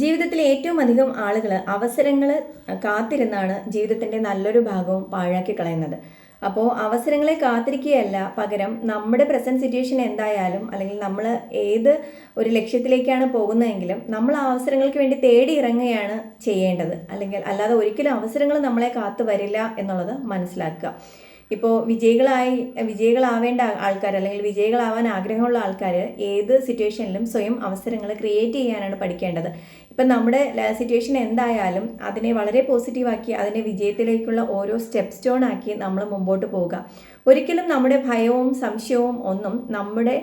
ജീവിതത്തിൽ ഏറ്റവും അധികം ആളുകൾ അവസരങ്ങൾ കാത്തിരുന്നാണ് ജീവിതത്തിന്റെ നല്ലൊരു ഭാഗവും പാഴാക്കി കളയുന്നത്. അപ്പോൾ അവസരങ്ങളെ കാത്തിരിക്കുകയല്ല പകരം നമ്മുടെ പ്രസന്റ് സിറ്റുവേഷൻ എന്തായാലും അല്ലെങ്കിൽ നമ്മൾ ഏത് ഒരു ലക്ഷ്യത്തിലേക്കാണ് പോകുന്നതെങ്കിലും നമ്മൾ അവസരങ്ങൾക്ക് വേണ്ടി തേടി ഇറങ്ങുകയാണ് ചെയ്യേണ്ടത്. അല്ലെങ്കിൽ അല്ലാതെ ഒരിക്കലും അവസരങ്ങൾ നമ്മളെ കാത്തു വരില്ല എന്നുള്ളത് മനസ്സിലാക്കുക. ഇപ്പോൾ വിജയികളായി വിജയികളാവേണ്ട ആൾക്കാർ അല്ലെങ്കിൽ വിജയികളാവാൻ ആഗ്രഹമുള്ള ആൾക്കാർ ഏത് സിറ്റുവേഷനിലും സ്വയം അവസരങ്ങൾ ക്രിയേറ്റ് ചെയ്യാനാണ് പഠിക്കേണ്ടത്. ഇപ്പം നമ്മുടെ സിറ്റുവേഷൻ എന്തായാലും അതിനെ വളരെ പോസിറ്റീവാക്കി അതിനെ വിജയത്തിലേക്കുള്ള ഓരോ സ്റ്റെപ്പ് സ്റ്റോൺ ആക്കി നമ്മൾ മുമ്പോട്ട് പോവുക. ഒരിക്കലും നമ്മുടെ ഭയവും സംശയവും ഒന്നും നമ്മുടെ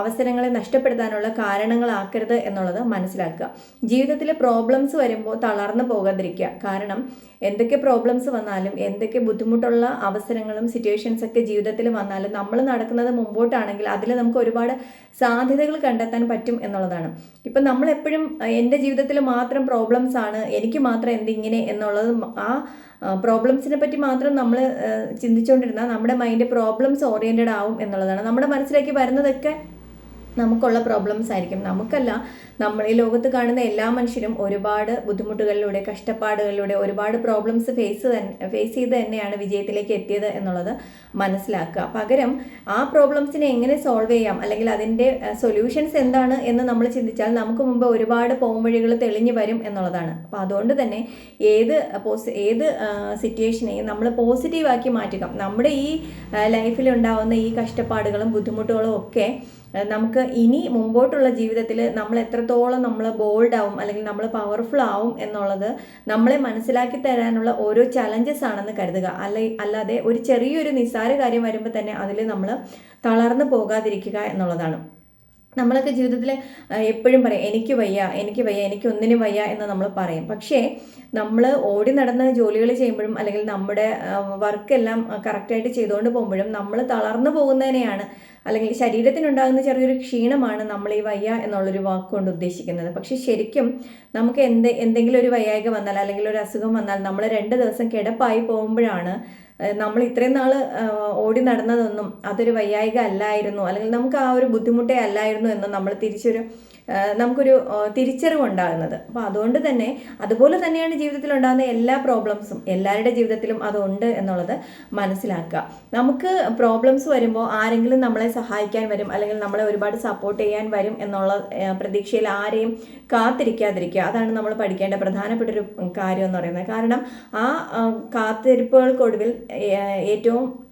അവസരങ്ങളെ നഷ്ടപ്പെടുത്താനുള്ള കാരണങ്ങളാക്കരുത് എന്നുള്ളത് മനസ്സിലാക്കുക. ജീവിതത്തിലെ പ്രോബ്ലംസ് വരുമ്പോൾ തളർന്നു പോകാതിരിക്കുക. കാരണം എന്തൊക്കെ പ്രോബ്ലംസ് വന്നാലും എന്തൊക്കെ ബുദ്ധിമുട്ടുള്ള അവസരങ്ങളും സിറ്റുവേഷൻസ് ഒക്കെ ജീവിതത്തിൽ വന്നാലും നമ്മൾ നടക്കുന്നത് മുമ്പോട്ടാണെങ്കിൽ അതിൽ നമുക്ക് ഒരുപാട് സാധ്യതകൾ കണ്ടെത്താൻ പറ്റും എന്നുള്ളതാണ്. ഇപ്പം നമ്മളെപ്പോഴും എന്റെ ജീവിതത്തിൽ മാത്രം പ്രോബ്ലംസ് ആണ് എനിക്ക് മാത്രം എന്തിങ്ങനെ എന്നുള്ളത് ആ പ്രോബ്ലംസിനെ പറ്റി മാത്രം നമ്മൾ ചിന്തിച്ചുകൊണ്ടിരുന്നാൽ നമ്മുടെ മൈൻഡ് പ്രോബ്ലംസ് ഓറിയന്റഡ് ആവും എന്നുള്ളതാണ്. നമ്മുടെ മനസ്സിലേക്ക് വരുന്നതൊക്കെ നമുക്കുള്ള പ്രോബ്ലംസ് ആയിരിക്കും. നമുക്കല്ല നമ്മൾ ഈ ലോകത്ത് കാണുന്ന എല്ലാ മനുഷ്യരും ഒരുപാട് ബുദ്ധിമുട്ടുകളിലൂടെ കഷ്ടപ്പാടുകളിലൂടെ ഒരുപാട് പ്രോബ്ലംസ് ഫേസ് ഫേസ് ചെയ്ത് തന്നെയാണ് വിജയത്തിലേക്ക് എത്തിയത് എന്നുള്ളത് മനസ്സിലാക്കുക. പകരം ആ പ്രോബ്ലംസിനെ എങ്ങനെ സോൾവ് ചെയ്യാം? അല്ലെങ്കിൽ അതിന്റെ സൊല്യൂഷൻസ് എന്താണ് എന്ന് നമ്മൾ ചിന്തിച്ചാൽ നമുക്ക് മുമ്പ് ഒരുപാട് പോംവഴികൾ തെളിഞ്ഞു വരും എന്നുള്ളതാണ്. അപ്പോൾ അതുകൊണ്ട് തന്നെ ഏത് പോസ് ഏത് സിറ്റുവേഷനെയും നമ്മൾ പോസിറ്റീവാക്കി മാറ്റുക. നമ്മുടെ ഈ ലൈഫിൽ ഉണ്ടാവുന്ന ഈ കഷ്ടപ്പാടുകളും ബുദ്ധിമുട്ടുകളും ഒക്കെ നമുക്ക് ഇനി മുമ്പോട്ടുള്ള ജീവിതത്തിൽ നമ്മൾ എത്രത്തോളം നമ്മൾ ബോൾഡ് ആവും അല്ലെങ്കിൽ നമ്മൾ പവർഫുൾ ആവും എന്നുള്ളത് നമ്മളെ മനസ്സിലാക്കി തരാനുള്ള ഓരോ ചലഞ്ചസ് ആണെന്ന് കരുതുക. അല്ല അല്ലാതെ ഒരു ചെറിയൊരു നിസ്സാര കാര്യം വരുമ്പോൾ തന്നെ അതിൽ നമ്മൾ തളർന്നു പോകാതിരിക്കുക എന്നുള്ളതാണ്. നമ്മളൊക്കെ ജീവിതത്തിൽ എപ്പോഴും പറയും എനിക്ക് വയ്യ എനിക്ക് വയ്യ എനിക്ക് ഒന്നിനും വയ്യ എന്ന് നമ്മൾ പറയും. പക്ഷേ നമ്മൾ ഓടി നടന്ന് ജോലികൾ ചെയ്യുമ്പോഴും അല്ലെങ്കിൽ നമ്മുടെ വർക്കെല്ലാം കറക്റ്റായിട്ട് ചെയ്തുകൊണ്ട് പോകുമ്പോഴും നമ്മൾ തളർന്നു പോകുന്നതിനെയാണ് അല്ലെങ്കിൽ ശരീരത്തിനുണ്ടാകുന്ന ചെറിയൊരു ക്ഷീണമാണ് നമ്മൾ ഈ വയ്യ എന്നുള്ളൊരു വാക്കുകൊണ്ട് ഉദ്ദേശിക്കുന്നത്. പക്ഷേ ശരിക്കും നമുക്ക് എന്ത് എന്തെങ്കിലും ഒരു വയ്യായിക വന്നാൽ അല്ലെങ്കിൽ ഒരു അസുഖം വന്നാൽ നമ്മൾ രണ്ട് ദിവസം കിടപ്പായി പോകുമ്പോഴാണ് നമ്മൾ ഇത്രയും നാൾ ഓടി നടന്നതൊന്നും അതൊരു വയ്യായിക അല്ലായിരുന്നു. അല്ലെങ്കിൽ നമുക്ക് ആ ഒരു ബുദ്ധിമുട്ടേ അല്ലായിരുന്നു എന്ന് നമ്മൾ തിരിച്ചൊരു നമുക്കൊരു തിരിച്ചറിവ് ഉണ്ടാകുന്നത്. അപ്പോൾ അതുകൊണ്ട് തന്നെ അതുപോലെ തന്നെയാണ് ജീവിതത്തിൽ ഉണ്ടാകുന്ന എല്ലാ പ്രോബ്ലംസും എല്ലാവരുടെ ജീവിതത്തിലും അതുണ്ട് എന്നുള്ളത് മനസ്സിലാക്കുക. നമുക്ക് പ്രോബ്ലംസ് വരുമ്പോൾ ആരെങ്കിലും നമ്മളെ സഹായിക്കാൻ വരും അല്ലെങ്കിൽ നമ്മളെ ഒരുപാട് സപ്പോർട്ട് ചെയ്യാൻ വരും എന്നുള്ള പ്രതീക്ഷയിൽ ആരെയും കാത്തിരിക്കാതിരിക്കുക. അതാണ് നമ്മൾ പഠിക്കേണ്ട പ്രധാനപ്പെട്ട ഒരു കാര്യം എന്ന് പറയുന്നത്. കാരണം ആ കാത്തിരിപ്പുകൾക്കൊടുവിൽ ഏറ്റവും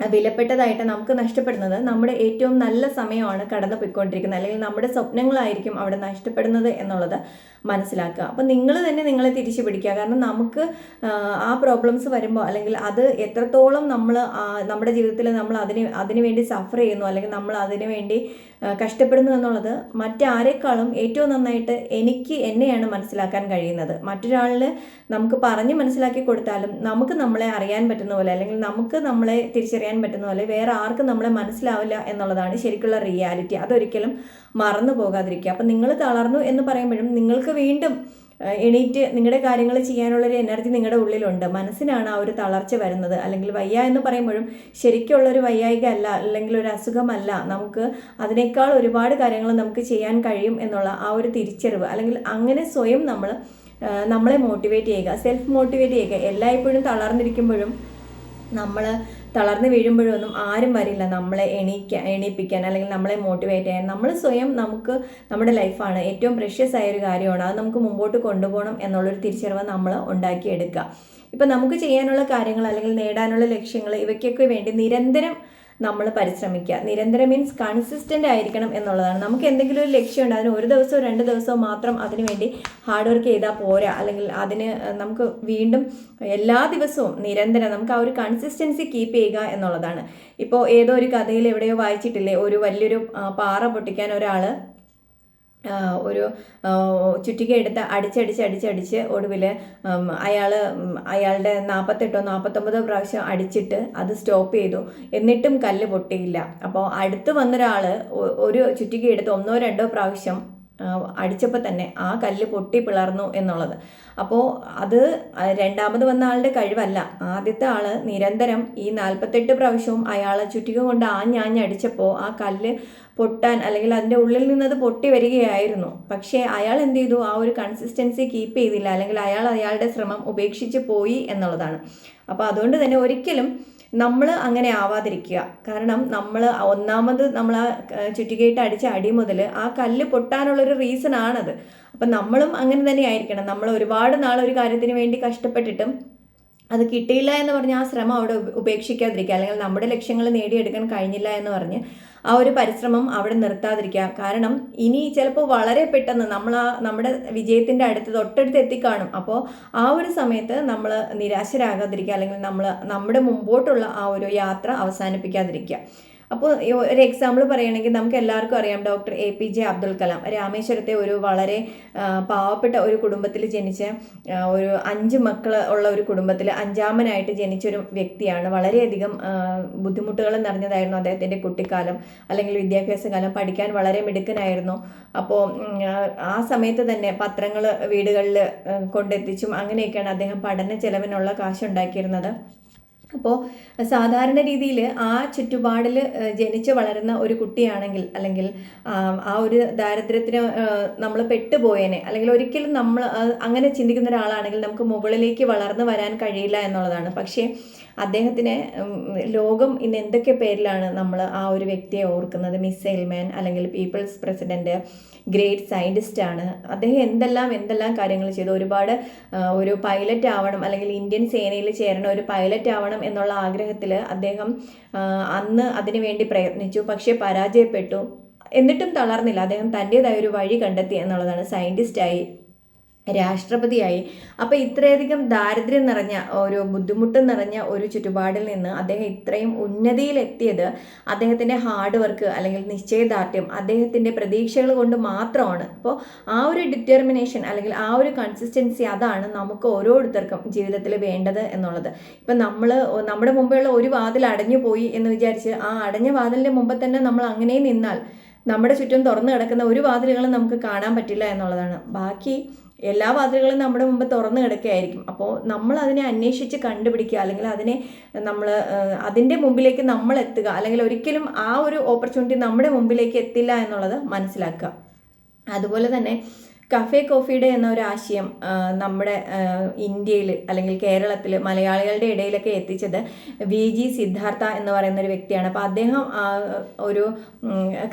വിലപ്പെട്ടതായിട്ട് നമുക്ക് നഷ്ടപ്പെടുന്നത് നമ്മുടെ ഏറ്റവും നല്ല സമയമാണ് കടന്നു പോയിക്കൊണ്ടിരിക്കുന്നത് അല്ലെങ്കിൽ നമ്മുടെ സ്വപ്നങ്ങളായിരിക്കും അവിടെ നഷ്ടപ്പെടുന്നത് എന്നുള്ളത് മനസ്സിലാക്കുക. അപ്പം നിങ്ങൾ തന്നെ നിങ്ങളെ തിരിച്ചു പിടിക്കുക. കാരണം നമുക്ക് ആ പ്രോബ്ലംസ് വരുമ്പോൾ അല്ലെങ്കിൽ അത് എത്രത്തോളം നമ്മൾ നമ്മുടെ ജീവിതത്തിൽ നമ്മൾ അതിന് അതിനു വേണ്ടി സഫർ ചെയ്യുന്നു അല്ലെങ്കിൽ നമ്മൾ അതിനു വേണ്ടി കഷ്ടപ്പെടുന്നു എന്നുള്ളത് മറ്റാരേക്കാളും ഏറ്റവും നന്നായിട്ട് എനിക്ക് എന്നെയാണ് മനസ്സിലാക്കാൻ കഴിയുന്നത്. മറ്റൊരാളിൽ നമുക്ക് പറഞ്ഞ് മനസ്സിലാക്കി കൊടുത്താലും നമുക്ക് നമ്മളെ അറിയാൻ പറ്റുന്ന പോലെ അല്ലെങ്കിൽ നമുക്ക് നമ്മളെ തിരിച്ചറിയാൻ പറ്റുന്ന പോലെ വേറെ ആർക്കും നമ്മളെ മനസ്സിലാവില്ല എന്നുള്ളതാണ് ശരിക്കുള്ള റിയാലിറ്റി അതൊരിക്കലും മറന്നു പോകാതിരിക്കുക. അപ്പം നിങ്ങൾ തളർന്നു എന്ന് പറയുമ്പോഴും നിങ്ങൾക്ക് വീണ്ടും എണീറ്റ് നിങ്ങളുടെ കാര്യങ്ങൾ ചെയ്യാനുള്ളൊരു എനർജി നിങ്ങളുടെ ഉള്ളിലുണ്ട്. മനസ്സിനാണ് ആ ഒരു തളർച്ച വരുന്നത്. അല്ലെങ്കിൽ വയ്യ എന്ന് പറയുമ്പോഴും ശരിക്കുള്ളൊരു വയ്യായിക അല്ല അല്ലെങ്കിൽ ഒരു അസുഖമല്ല നമുക്ക് അതിനേക്കാൾ ഒരുപാട് കാര്യങ്ങൾ നമുക്ക് ചെയ്യാൻ കഴിയും എന്നുള്ള ആ ഒരു തിരിച്ചറിവ്. അല്ലെങ്കിൽ അങ്ങനെ സ്വയം നമ്മൾ നമ്മളെ മോട്ടിവേറ്റ് ചെയ്യുക സെൽഫ് മോട്ടിവേറ്റ് ചെയ്യുക. എല്ലായ്പ്പോഴും തളർന്നിരിക്കുമ്പോഴും നമ്മൾ തളർന്നു വീഴുമ്പോഴൊന്നും ആരും വരില്ല. നമ്മളെ എണീക്കാൻ എണീപ്പിക്കാൻ അല്ലെങ്കിൽ നമ്മളെ മോട്ടിവേറ്റ് ചെയ്യാൻ. നമ്മൾ സ്വയം നമുക്ക് നമ്മുടെ ലൈഫാണ് ഏറ്റവും പ്രഷ്യസ് ആയ ഒരു കാര്യമാണ്. അത് നമുക്ക് മുമ്പോട്ട് കൊണ്ടുപോകണം എന്നുള്ളൊരു തിരിച്ചറിവ് നമ്മൾ ഉണ്ടാക്കിയെടുക്കുക. ഇപ്പം നമുക്ക് ചെയ്യാനുള്ള കാര്യങ്ങൾ അല്ലെങ്കിൽ നേടാനുള്ള ലക്ഷ്യങ്ങൾ ഇവയ്ക്കൊക്കെ വേണ്ടി നിരന്തരം നമ്മൾ പരിശ്രമിക്കുക. നിരന്തരം മീൻസ് കൺസിസ്റ്റന്റ് ആയിരിക്കണം എന്നുള്ളതാണ്. നമുക്ക് എന്തെങ്കിലും ഒരു ലക്ഷ്യമുണ്ട് അതിന് ഒരു ദിവസമോ രണ്ട് ദിവസമോ മാത്രം അതിനു വേണ്ടി ഹാർഡ് വർക്ക് ചെയ്താൽ പോരാ. അല്ലെങ്കിൽ അതിന് നമുക്ക് വീണ്ടും എല്ലാ ദിവസവും നിരന്തരം നമുക്ക് ആ ഒരു കൺസിസ്റ്റൻസി കീപ്പ് ചെയ്യുക എന്നുള്ളതാണ്. ഇപ്പോൾ ഏതോ ഒരു കഥയിൽ എവിടെയോ വായിച്ചിട്ടില്ലേ? ഒരു വലിയൊരു പാറ പൊട്ടിക്കാൻ ഒരാൾ ഒരു ചുറ്റിക എടുത്ത് അടിച്ചടിച്ച് അടിച്ചടിച്ച് ഒടുവിൽ അയാൾ അയാളുടെ നാൽപ്പത്തെട്ടോ നാൽപ്പത്തൊമ്പതോ പ്രാവശ്യം അടിച്ചിട്ട് അത് സ്റ്റോപ്പ് ചെയ്തു. എന്നിട്ടും കല്ല് പൊട്ടിയില്ല. അപ്പോൾ അടുത്ത് വന്നൊരാൾ ഒരു ചുറ്റിക എടുത്ത് ഒന്നോ രണ്ടോ പ്രാവശ്യം അടിച്ചപ്പോൾ തന്നെ ആ കല്ല് പൊട്ടി പിളർന്നു എന്നുള്ളത്. അപ്പോൾ അത് രണ്ടാമത് വന്ന ആളുടെ കഴിവല്ല. ആദ്യത്തെ ആൾ നിരന്തരം ഈ നാൽപ്പത്തെട്ട് പ്രാവശ്യവും അയാളെ ചുറ്റിക കൊണ്ട് ആഞ്ഞാഞ്ഞടിച്ചപ്പോൾ ആ കല്ല് പൊട്ടാൻ അല്ലെങ്കിൽ അതിന്റെ ഉള്ളിൽ നിന്നത് പൊട്ടി വരികയായിരുന്നു. പക്ഷേ അയാൾ എന്ത് ചെയ്തു? ആ ഒരു കൺസിസ്റ്റൻസി കീപ്പ് ചെയ്തില്ല. അല്ലെങ്കിൽ അയാൾ അയാളുടെ ശ്രമം ഉപേക്ഷിച്ച് പോയി എന്നുള്ളതാണ്. അപ്പോൾ അതുകൊണ്ട് തന്നെ ഒരിക്കലും നമ്മൾ അങ്ങനെ ആവാതിരിക്കുക. കാരണം നമ്മൾ ഒന്നാമത് നമ്മൾ ആ ചുറ്റികയിട്ട് അടിച്ച അടി മുതൽ ആ കല്ല് പൊട്ടാനുള്ളൊരു റീസൺ ആണത് അപ്പം നമ്മളും അങ്ങനെ തന്നെ ആയിരിക്കണം നമ്മൾ ഒരുപാട് നാൾ ഒരു കാര്യത്തിന് വേണ്ടി കഷ്ടപ്പെട്ടിട്ടും അത് കിട്ടിയില്ല എന്ന് പറഞ്ഞ് ആ ശ്രമം അവിടെ ഉപേക്ഷിക്കാതിരിക്കുക അല്ലെങ്കിൽ നമ്മുടെ ലക്ഷ്യങ്ങൾ നേടിയെടുക്കാൻ കഴിഞ്ഞില്ല എന്ന് പറഞ്ഞ് ആ ഒരു പരിശ്രമം അവിടെ നിർത്താതിരിക്കുക. കാരണം ഇനി ചിലപ്പോൾ വളരെ പെട്ടെന്ന് നമ്മൾ ആ നമ്മുടെ വിജയത്തിന്റെ അടുത്ത് തൊട്ടടുത്ത് എത്തിക്കാണും. അപ്പോൾ ആ ഒരു സമയത്ത് നമ്മൾ നിരാശരാകാതിരിക്കുക അല്ലെങ്കിൽ നമ്മൾ നമ്മുടെ മുമ്പോട്ടുള്ള ആ ഒരു യാത്ര അവസാനിപ്പിക്കാതിരിക്കുക. അപ്പോൾ ഒരു എക്സാമ്പിൾ പറയുകയാണെങ്കിൽ നമുക്ക് എല്ലാവർക്കും അറിയാം doctor A P J Abdul Kalam. രാമേശ്വരത്തെ ഒരു വളരെ പാവപ്പെട്ട ഒരു കുടുംബത്തിൽ ജനിച്ച ഒരു അഞ്ച് മക്കൾ ഉള്ള ഒരു കുടുംബത്തിൽ അഞ്ചാമനായിട്ട് ജനിച്ചൊരു വ്യക്തിയാണ്. വളരെയധികം ബുദ്ധിമുട്ടുകൾ നിറഞ്ഞതായിരുന്നു അദ്ദേഹത്തിന്റെ കുട്ടിക്കാലം അല്ലെങ്കിൽ വിദ്യാഭ്യാസ കാലം പഠിക്കാൻ വളരെ മിടുക്കനായിരുന്നു. അപ്പോൾ ആ സമയത്ത് തന്നെ പത്രങ്ങൾ വീടുകളിൽ കൊണ്ടെത്തിച്ചും അങ്ങനെയൊക്കെയാണ് അദ്ദേഹം പഠന ചെലവിനുള്ള കാശുണ്ടാക്കിയിരുന്നത്. അപ്പോൾ സാധാരണ രീതിയിൽ ആ ചുറ്റുപാടിൽ ജനിച്ച് വളരുന്ന ഒരു കുട്ടിയാണെങ്കിൽ അല്ലെങ്കിൽ ആ ഒരു ദാരിദ്ര്യത്തിന് നമ്മൾ പെട്ടുപോയേനെ അല്ലെങ്കിൽ ഒരിക്കലും നമ്മൾ അങ്ങനെ ചിന്തിക്കുന്ന ഒരാളാണെങ്കിൽ നമുക്ക് മുകളിലേക്ക് വളർന്നു വരാൻ കഴിയില്ല എന്നുള്ളതാണ്. പക്ഷേ അദ്ദേഹത്തിന് ലോകം ഇന്ന് എന്തൊക്കെ പേരിലാണ് നമ്മൾ ആ ഒരു വ്യക്തിയെ ഓർക്കുന്നത്? മിസൈൽ മാൻ അല്ലെങ്കിൽ പീപ്പിൾസ് പ്രസിഡന്റ് ഗ്രേറ്റ് സയന്റിസ്റ്റ് ആണ്. അദ്ദേഹം എന്തെല്ലാം എന്തെല്ലാം കാര്യങ്ങൾ ചെയ്തു? ഒരുപാട് ഒരു പൈലറ്റ് ആവണം അല്ലെങ്കിൽ ഇന്ത്യൻ സേനയിൽ ചേരണ ഒരു പൈലറ്റ് ആവണം എന്നുള്ള ആഗ്രഹത്തിൽ അദ്ദേഹം അന്ന് അതിനു വേണ്ടി പ്രയത്നിച്ചു പക്ഷേ പരാജയപ്പെട്ടു. എന്നിട്ടും തളർന്നില്ല. അദ്ദേഹം തന്റെതായ ഒരു വഴി കണ്ടെത്തി എന്നുള്ളതാണ്. സയന്റിസ്റ്റായി രാഷ്ട്രപതിയായി. അപ്പോൾ ഇത്രയധികം ദാരിദ്ര്യം നിറഞ്ഞ ഒരു ബുദ്ധിമുട്ട് നിറഞ്ഞ ഒരു ചുറ്റുപാടിൽ നിന്ന് അദ്ദേഹം ഇത്രയും ഉന്നതിയിലെത്തിയത് അദ്ദേഹത്തിന്റെ ഹാർഡ് വർക്ക് അല്ലെങ്കിൽ നിശ്ചയദാർഢ്യം അദ്ദേഹത്തിന്റെ പ്രതീക്ഷകൾ കൊണ്ട് മാത്രമാണ്. അപ്പോൾ ആ ഒരു ഡിറ്റർമിനേഷൻ അല്ലെങ്കിൽ ആ ഒരു കൺസിസ്റ്റൻസി അതാണ് നമുക്ക് ഓരോരുത്തർക്കും ജീവിതത്തിൽ വേണ്ടത് എന്നുള്ളത്. ഇപ്പം നമ്മൾ നമ്മുടെ മുമ്പെയുള്ള ഒരു വാതിൽ അടഞ്ഞു പോയി എന്ന് വിചാരിച്ച് ആ അടഞ്ഞ വാതിലിന്റെ മുമ്പ് തന്നെ നമ്മൾ അങ്ങനെ നിന്നാൽ നമ്മുടെ ചുറ്റും തുറന്നു കിടക്കുന്ന ഒരു വാതിലുകളും നമുക്ക് കാണാൻ പറ്റില്ല എന്നുള്ളതാണ്. ബാക്കി എല്ലാ വാതിലുകളും നമ്മുടെ മുമ്പ് തുറന്നു കിടക്കുകയായിരിക്കും. അപ്പോൾ നമ്മൾ അതിനെ അന്വേഷിച്ച് കണ്ടുപിടിക്കുക അല്ലെങ്കിൽ അതിനെ നമ്മൾ അതിന്റെ മുമ്പിലേക്ക് നമ്മൾ എത്തുക അല്ലെങ്കിൽ ഒരിക്കലും ആ ഒരു ഓപ്പർച്യൂണിറ്റി നമ്മുടെ മുമ്പിലേക്ക് എത്തില്ല എന്നുള്ളത് മനസ്സിലാക്കുക. അതുപോലെ തന്നെ കഫേ കോഫിയുടെ ഡേ എന്നൊരാശയം ആശയം നമ്മുടെ ഇന്ത്യയിൽ അല്ലെങ്കിൽ കേരളത്തിൽ മലയാളികളുടെ ഇടയിലൊക്കെ എത്തിച്ചത് വി. ജി. സിദ്ധാർത്ഥ എന്ന് പറയുന്ന ഒരു വ്യക്തിയാണ്. അപ്പോൾ അദ്ദേഹം ഒരു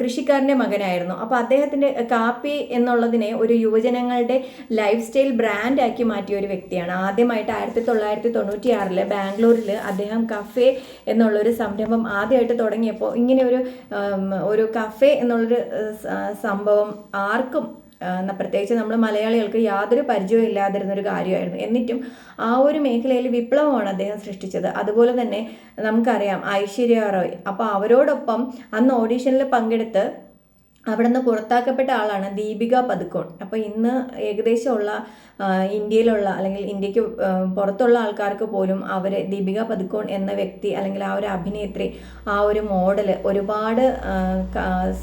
കൃഷിക്കാരന്റെ മകനായിരുന്നു. അപ്പോൾ അദ്ദേഹത്തിന്റെ കാപ്പി എന്നുള്ളതിനെ ഒരു യുവജനങ്ങളുടെ ലൈഫ് സ്റ്റൈൽ ബ്രാൻഡാക്കി മാറ്റിയ ഒരു വ്യക്തിയാണ്. ആദ്യമായിട്ട് ആയിരത്തി തൊള്ളായിരത്തി തൊണ്ണൂറ്റി ആറിൽ ബാംഗ്ലൂരിൽ അദ്ദേഹം കഫേ എന്നുള്ളൊരു സംരംഭം ആദ്യമായിട്ട് തുടങ്ങിയപ്പോൾ ഇങ്ങനെ ഒരു ഒരു കഫേ എന്നുള്ളൊരു സംഭവം ആർക്കും പ്രത്യേകിച്ച് നമ്മൾ മലയാളികൾക്ക് യാതൊരു പരിചയവും ഇല്ലാതിരുന്ന ഒരു കാര്യമായിരുന്നു. എന്നിട്ടും ആ ഒരു മേഖലയിൽ വിപ്ലവമാണ് അദ്ദേഹം സൃഷ്ടിച്ചത്. അതുപോലെ തന്നെ നമുക്കറിയാം ഐശ്വര്യ റോയ്. അപ്പോൾ അവരോടൊപ്പം അന്ന് ഓഡീഷനിൽ പങ്കെടുത്ത് അവിടെ നിന്ന് പുറത്താക്കപ്പെട്ട ആളാണ് ദീപിക പതുക്കോൺ അപ്പോൾ ഇന്ന് ഏകദേശമുള്ള ഇന്ത്യയിലുള്ള അല്ലെങ്കിൽ ഇന്ത്യയ്ക്ക് പുറത്തുള്ള ആൾക്കാർക്ക് പോലും അവർ ദീപിക പതുക്കോൺ എന്ന വ്യക്തി അല്ലെങ്കിൽ ആ ഒരു അഭിനേത്രി ആ ഒരു മോഡൽ ഒരുപാട്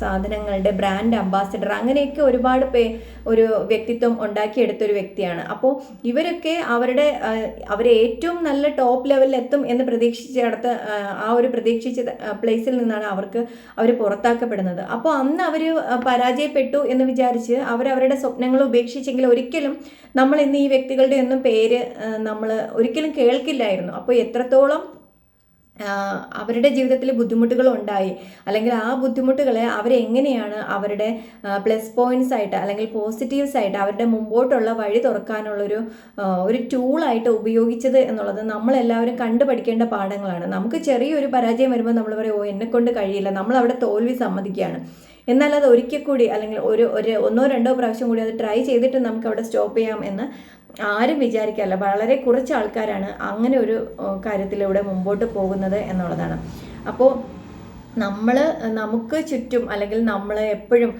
സാധനങ്ങളുടെ ബ്രാൻഡ് അംബാസിഡർ അങ്ങനെയൊക്കെ ഒരുപാട് പേ ഒരു വ്യക്തിത്വം ഉണ്ടാക്കിയെടുത്തൊരു വ്യക്തിയാണ്. അപ്പോൾ ഇവരൊക്കെ അവരുടെ അവർ ഏറ്റവും നല്ല ടോപ്പ് ലെവലിൽ എത്തും എന്ന് പ്രതീക്ഷിച്ചടുത്ത് ആ ഒരു പ്രതീക്ഷിച്ച പ്ലേസിൽ നിന്നാണ് അവർക്ക് അവർ പുറത്താക്കപ്പെടുന്നത്. അപ്പോൾ അന്ന് അവർ പരാജയപ്പെട്ടു എന്ന് വിചാരിച്ച് അവരവരുടെ സ്വപ്നങ്ങൾ ഉപേക്ഷിച്ചെങ്കിൽ ഒരിക്കലും നമ്മൾ ഇന്ന് ഈ വ്യക്തികളുടെ ഒന്നും പേര് നമ്മൾ ഒരിക്കലും കേൾക്കില്ലായിരുന്നു. അപ്പോൾ എത്രത്തോളം അവരുടെ ജീവിതത്തിൽ ബുദ്ധിമുട്ടുകൾ ഉണ്ടായി അല്ലെങ്കിൽ ആ ബുദ്ധിമുട്ടുകളെ അവരെങ്ങനെയാണ് അവരുടെ പ്ലസ് പോയിന്റ്സ് ആയിട്ട് അല്ലെങ്കിൽ പോസിറ്റീവ്സ് ആയിട്ട് അവരുടെ മുമ്പോട്ടുള്ള വഴി തുറക്കാനുള്ളൊരു ഒരു ടൂളായിട്ട് ഉപയോഗിച്ചത് എന്നുള്ളത് നമ്മളെല്ലാവരും കണ്ടു പഠിക്കേണ്ട പാഠങ്ങളാണ്. നമുക്ക് ചെറിയൊരു പരാജയം വരുമ്പോൾ നമ്മൾ പറയും ഓ എന്നെ കൊണ്ട് കഴിയില്ല. നമ്മൾ അവിടെ തോൽവി സമ്മതിക്കുകയാണ്. എന്നാൽ അത് ഒരിക്കൽ കൂടി അല്ലെങ്കിൽ ഒരു ഒരു ഒന്നോ രണ്ടോ പ്രാവശ്യം കൂടി അത് ട്രൈ ചെയ്തിട്ട് നമുക്ക് അവിടെ സ്റ്റോപ്പ് ചെയ്യാം എന്ന് ആരും വിചാരിക്കാറില്ല. വളരെ കുറച്ച് ആൾക്കാരാണ് അങ്ങനെ ഒരു കാര്യത്തിലൂടെ മുമ്പോട്ട് പോകുന്നത് എന്നുള്ളതാണ്. അപ്പോൾ നമ്മൾ നമുക്ക് ചുറ്റും അല്ലെങ്കിൽ നമ്മൾ എപ്പോഴും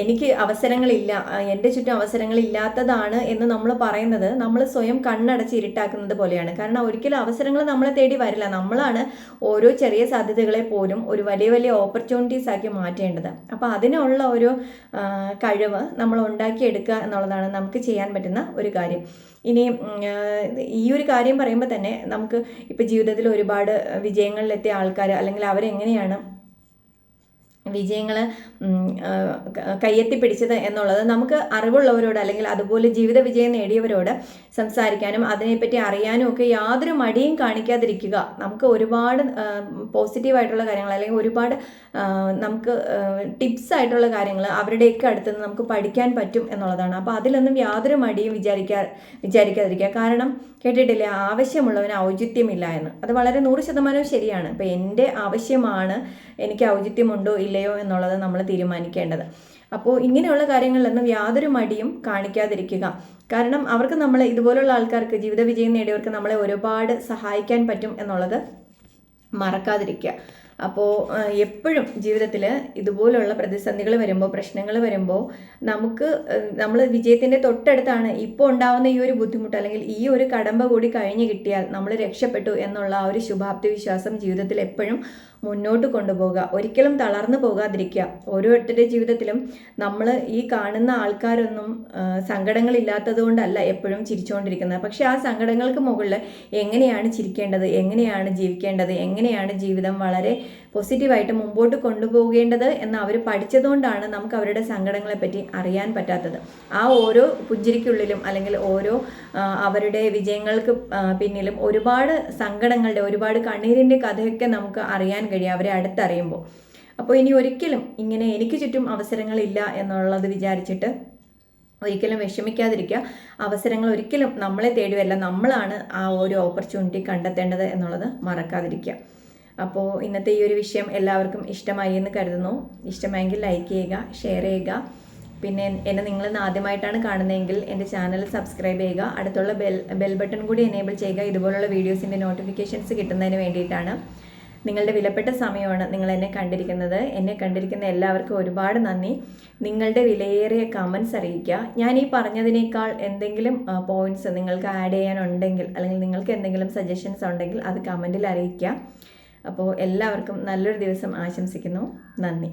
എനിക്ക് അവസരങ്ങളില്ല എന്റെ ചുറ്റും അവസരങ്ങളില്ലാത്തതാണ് എന്ന് നമ്മൾ പറയുന്നത് നമ്മൾ സ്വയം കണ്ണടച്ച് ഇരുട്ടാക്കുന്നത് പോലെയാണ്. കാരണം ഒരിക്കലും അവസരങ്ങൾ നമ്മളെ തേടി വരില്ല. നമ്മളാണ് ഓരോ ചെറിയ സാധ്യതകളെ പോലും ഒരു വലിയ വലിയ ഓപ്പർച്യൂണിറ്റീസ് ആക്കി മാറ്റേണ്ടത്. അപ്പോൾ അതിനുള്ള ഒരു കഴിവ് നമ്മൾ ഉണ്ടാക്കിയെടുക്കുക എന്നുള്ളതാണ് നമുക്ക് ചെയ്യാൻ പറ്റുന്ന ഒരു കാര്യം. ഇനി ഈ ഒരു കാര്യം പറയുമ്പോൾ തന്നെ നമുക്ക് ഇപ്പോൾ ജീവിതത്തിൽ ഒരുപാട് വിജയങ്ങളിലെത്തിയ ആൾക്കാർ അല്ലെങ്കിൽ അവരെങ്ങനെയാണ് വിജയങ്ങൾ കയ്യെത്തി പിടിച്ചത് എന്നുള്ളത് നമുക്ക് അറിവുള്ളവരോട് അല്ലെങ്കിൽ അതുപോലെ ജീവിത വിജയം നേടിയവരോട് സംസാരിക്കാനും അതിനെപ്പറ്റി അറിയാനും ഒക്കെ യാതൊരു മടിയും കാണിക്കാതിരിക്കുക. നമുക്ക് ഒരുപാട് പോസിറ്റീവായിട്ടുള്ള കാര്യങ്ങൾ അല്ലെങ്കിൽ ഒരുപാട് നമുക്ക് ടിപ്സ് ആയിട്ടുള്ള കാര്യങ്ങൾ അവരുടെയൊക്കെ അടുത്ത് നിന്ന് നമുക്ക് പഠിക്കാൻ പറ്റും എന്നുള്ളതാണ്. അപ്പോൾ അതിലൊന്നും യാതൊരു മടിയും വിചാരിക്കാ വിചാരിക്കാതിരിക്കുക. കാരണം കേട്ടിട്ടില്ലേ? ആവശ്യമുള്ളവന് ഔചിത്യമില്ല എന്ന്. അത് വളരെ നൂറ് ശതമാനവും ശരിയാണ്. ഇപ്പം എന്റെ ആവശ്യമാണ് എനിക്ക് ഔചിത്യമുണ്ടോ ഇല്ലയോ എന്നുള്ളത് നമ്മൾ തീരുമാനിക്കേണ്ടത്. അപ്പോൾ ഇങ്ങനെയുള്ള കാര്യങ്ങളിലൊന്നും യാതൊരു മടിയും കാണിക്കാതിരിക്കുക. കാരണം അവർക്ക് നമ്മൾ ഇതുപോലുള്ള ആൾക്കാർക്ക് ജീവിത വിജയം നേടിയവർക്ക് നമ്മളെ ഒരുപാട് സഹായിക്കാൻ പറ്റും എന്നുള്ളത് മറക്കാതിരിക്കുക. അപ്പോൾ എപ്പോഴും ജീവിതത്തിൽ ഇതുപോലുള്ള പ്രതിസന്ധികൾ വരുമ്പോൾ പ്രശ്നങ്ങൾ വരുമ്പോൾ നമുക്ക് നമ്മൾ വിജയത്തിന്റെ തൊട്ടടുത്താണ് ഇപ്പോൾ ഉണ്ടാവുന്ന ഈ ഒരു ബുദ്ധിമുട്ട് അല്ലെങ്കിൽ ഈ ഒരു കടമ്പ കൂടി കഴിഞ്ഞ് കിട്ടിയാൽ നമ്മൾ രക്ഷപ്പെട്ടു എന്നുള്ള ആ ഒരു ശുഭാപ്തി വിശ്വാസം ജീവിതത്തിൽ എപ്പോഴും മുന്നോട്ട് കൊണ്ടുപോകുക ഒരിക്കലും തളർന്നു പോകാതിരിക്കുക. ഓരോരുത്തരുടെ ജീവിതത്തിലും നമ്മൾ ഈ കാണുന്ന ആൾക്കാരൊന്നും സങ്കടങ്ങളില്ലാത്തത് കൊണ്ടല്ല എപ്പോഴും ചിരിച്ചുകൊണ്ടിരിക്കുന്നത് പക്ഷേ ആ സങ്കടങ്ങൾക്ക് മുകളിൽ എങ്ങനെയാണ് ചിരിക്കേണ്ടത്? എങ്ങനെയാണ് ജീവിക്കേണ്ടത്? എങ്ങനെയാണ് ജീവിതം വളരെ പോസിറ്റീവായിട്ട് മുമ്പോട്ട് കൊണ്ടുപോകേണ്ടത് എന്ന് അവർ പഠിച്ചതുകൊണ്ടാണ് നമുക്ക് അവരുടെ സങ്കടങ്ങളെ പറ്റി അറിയാൻ പറ്റാത്തത്. ആ ഓരോ പുഞ്ചിരിക്കുള്ളിലും അല്ലെങ്കിൽ ഓരോ അവരുടെ വിജയങ്ങൾക്ക് പിന്നിലും ഒരുപാട് സങ്കടങ്ങളുടെ ഒരുപാട് കണ്ണീരിന്റെ കഥയൊക്കെ നമുക്ക് അറിയാൻ കഴിയും അവരെ അടുത്തറിയുമ്പോൾ. അപ്പോൾ ഇനി ഒരിക്കലും ഇങ്ങനെ എനിക്ക് ചുറ്റും അവസരങ്ങളില്ല എന്നുള്ളത് വിചാരിച്ചിട്ട് ഒരിക്കലും വിഷമിക്കാതിരിക്കുക. അവസരങ്ങൾ ഒരിക്കലും നമ്മളെ തേടി വരില്ല. നമ്മളാണ് ആ ഒരു ഓപ്പർച്യൂണിറ്റി കണ്ടെത്തേണ്ടത് എന്നുള്ളത് മറക്കാതിരിക്കുക. അപ്പോൾ ഇന്നത്തെ ഈ ഒരു വിഷയം എല്ലാവർക്കും ഇഷ്ടമായി എന്ന് കരുതുന്നു. ഇഷ്ടമായെങ്കിൽ ലൈക്ക് ചെയ്യുക ഷെയർ ചെയ്യുക. പിന്നെ എന്നെ നിങ്ങൾ ഇന്ന് ആദ്യമായിട്ടാണ് കാണുന്നതെങ്കിൽ എന്റെ ചാനൽ സബ്സ്ക്രൈബ് ചെയ്യുക. അടുത്തുള്ള ബെൽ ബെൽ ബട്ടൺ കൂടി എനേബിൾ ചെയ്യുക. ഇതുപോലുള്ള വീഡിയോസിന്റെ നോട്ടിഫിക്കേഷൻസ് കിട്ടുന്നതിന് വേണ്ടിയിട്ടാണ്. നിങ്ങളുടെ വിലപ്പെട്ട സമയമാണ് നിങ്ങൾ എന്നെ കണ്ടിരിക്കുന്നത്. എന്നെ കണ്ടിരിക്കുന്ന എല്ലാവർക്കും ഒരുപാട് നന്ദി. നിങ്ങളുടെ വിലയേറിയ കമൻസ് അറിയിക്കുക. ഞാൻ ഈ പറഞ്ഞതിനേക്കാൾ എന്തെങ്കിലും പോയിന്റ്സ് നിങ്ങൾക്ക് ആഡ് ചെയ്യാനുണ്ടെങ്കിൽ അല്ലെങ്കിൽ നിങ്ങൾക്ക് എന്തെങ്കിലും സജഷൻസ് ഉണ്ടെങ്കിൽ അത് കമന്റിൽ അറിയിക്കുക. അപ്പോൾ എല്ലാവർക്കും നല്ലൊരു ദിവസം ആശംസിക്കുന്നു. നന്ദി.